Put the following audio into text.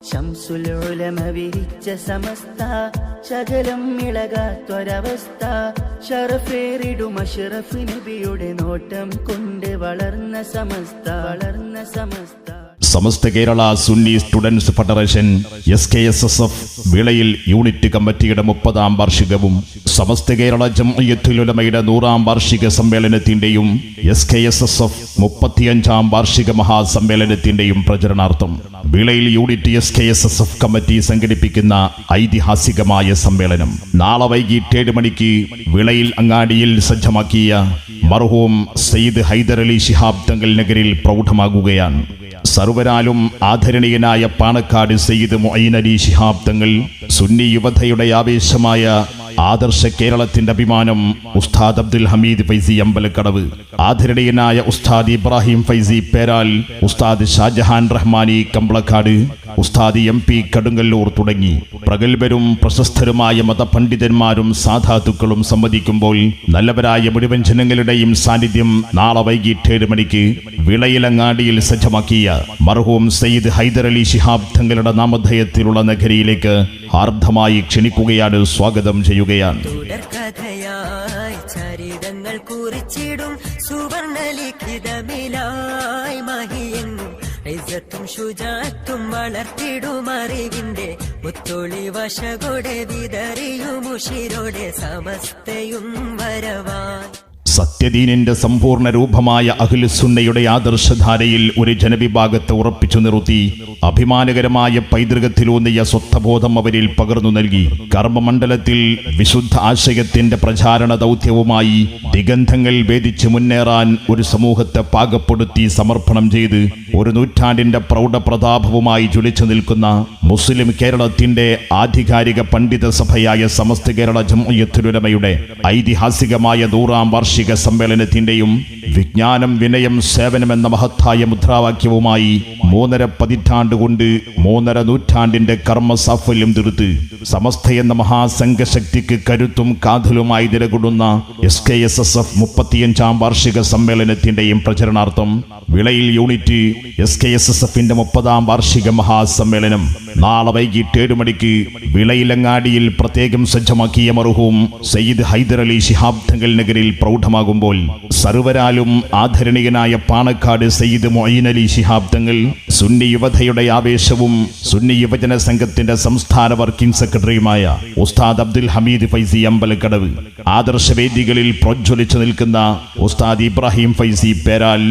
ശംസുലുലമ വിരിച്ച സമസ്ത ശകലം ഇളകാത്തൊരവസ്ഥ ഷറഫേറിടും അഷറഫ് നബിയുടെ നോട്ടം കൊണ്ട് വളർന്ന സമസ്ത വളർന്ന Samastha. Samastha Kerala Sunni students federation S K S S F Vilayil unit കമ്മിറ്റിയുടെ മുപ്പതാം വാർഷികവും സമസ്ത കേരള ജമയത്തുലമയുടെ നൂറാം വാർഷിക സമ്മേളനത്തിന്റെയും S K S S F മുപ്പത്തിയഞ്ചാം വാർഷിക മഹാസമ്മേളനത്തിന്റെയും പ്രചരണാർത്ഥം Vilayil unit S K S S F committee സംഘടിപ്പിക്കുന്ന ഐതിഹാസികമായ സമ്മേളനം നാളെ വൈകിട്ട് ഏഴ് മണിക്ക് വിളയിൽ അങ്ങാടിയിൽ സജ്ജമാക്കിയ മർഹൂം സയ്യിദ് ഹൈദരലി ശിഹാബ് തങ്കൽ നഗരിൽ പ്രൗഢമാകുകയാണ്. സർവരാലും ആദരണീയനായ പാണക്കാട് സയ്യിദ് മൊയ്നലി ശിഹാബ് തങ്ങൾ സുന്നി യുവതയുടെ ആവേശമായ ആദർശ കേരളത്തിന്റെ അഭിമാനം ഉസ്താദ് അബ്ദുൽ ഹമീദ് ഫൈസി അമ്പലക്കടവ്. ആദരണീയനായ ഉസ്താദ് ഇബ്രാഹിം ഫൈസി പേരാൽ ഉസ്താദ് ഷാജഹാൻ റഹ്മാനി കമ്പളക്കാട് ഉസ്താദ് എം പി കടുങ്ങല്ലൂർ തുടങ്ങി. പ്രഗത്ഭരും പ്രശസ്തരുമായ മതപണ്ഡിതന്മാരും സാധാതുക്കളും സംവദിക്കുമ്പോൾ നല്ലവരായ മുഴുവൻ ജനങ്ങളുടെയും സാന്നിധ്യം നാളെ വൈകിട്ട് ഏഴ് മണിക്ക് വിളയിലങ്ങാടിയിൽ സജ്ജമാക്കിയ മർഹൂം സയ്യിദ് ഹൈദരലി ശിഹാബ് തങ്ങളുടെ നാമധേയത്തിലുള്ള നഗരിയിലേക്ക് ആർദ്ധമായി ക്ഷണിക്കുകയാണ് സ്വാഗതം ചെയ്യുകയാണ് തുടർക്കഥയായി ചരിതങ്ങൾ വളർത്തിടും അറിവിന്റെ മുത്തൊളി വശകൊടെ വിതറിയും ഉഷിരോടെ സമസ്തയും വരവായി സത്യദീനിന്റെ സമ്പൂർണ രൂപമായ അഖിലുസുന്നയുടെ ആദർശധാരയിൽ ഒരു ജനവിഭാഗത്തെ ഉറപ്പിച്ചു നിർത്തി. അഭിമാനകരമായ പൈതൃകത്തിലൂന്നിയ സ്വത്വബോധം അവരിൽ പകർന്നു നൽകി. കർമ്മമണ്ഡലത്തിൽ വിശുദ്ധ ആശയത്തിന്റെ പ്രചാരണ ദൗത്യവുമായി ദിഗന്ധങ്ങൾ ഭേദിച്ച് മുന്നേറാൻ ഒരു സമൂഹത്തെ പാകപ്പെടുത്തി സമർപ്പണം ചെയ്ത് ഒരു നൂറ്റാണ്ടിന്റെ പ്രൗഢപ്രതാപവുമായി ജ്വലിച്ചു നിൽക്കുന്ന മുസ്ലിം കേരളത്തിന്റെ ആധികാരിക പണ്ഡിത സഭയായ സമസ്ത കേരള ജംഇയ്യത്തുലമയുടെ ഐതിഹാസികമായ നൂറാം വാർഷിക സമ്മേളനത്തിന്റെയും വിജ്ഞാനം വിനയം സേവനം എന്ന മഹത്തായ മുദ്രാവാക്യവുമായി മൂന്നര പതിറ്റാണ്ട് കൊണ്ട് മൂന്നര നൂറ്റാണ്ടിന്റെ കർമ്മ സാഫല്യം തീർത്ത് സമസ്ത എന്ന മഹാസംഘശക്തിക്ക് കരുത്തും കാതലുമായി നിലകൊള്ളുന്ന S K S S F മുപ്പത്തിയഞ്ചാം വാർഷിക സമ്മേളനത്തിന്റെയും പ്രചരണാർത്ഥം Vilayil unit S K S S എഫിന്റെ മുപ്പതാം വാർഷിക മഹാസമ്മേളനം നാളെ വൈകിട്ട് ഏഴ് മണിക്ക് വിളയിലങ്ങാടിയിൽ പ്രത്യേകം സജ്ജമാക്കിയ മറുഹവും സയ്യിദ് ഹൈദർ അലി ശിഹാബ് തങ്കൽ നഗരിൽ പ്രൗഢമാകുമ്പോൾ സർവരാലും ആദരണീയനായ പാണക്കാട് സയ്യിദ് മൊയ്ൻ അലി ശിഹാബ് തങ്ങൾ സുന്നി യുവതയുടെ ആവേശവും സുന്നി യുവജന സംഘത്തിന്റെ സംസ്ഥാന വർക്കിംഗ് സെക്രട്ടറിയുമായ ഉസ്താദ് അബ്ദുൽ ഹമീദ് ഫൈസി അമ്പലക്കടവ്. ആദർശവേദികളിൽ പ്രജ്വലിച്ചു നിൽക്കുന്ന ഉസ്താദ് ഇബ്രാഹിം ഫൈസി പേരാൽ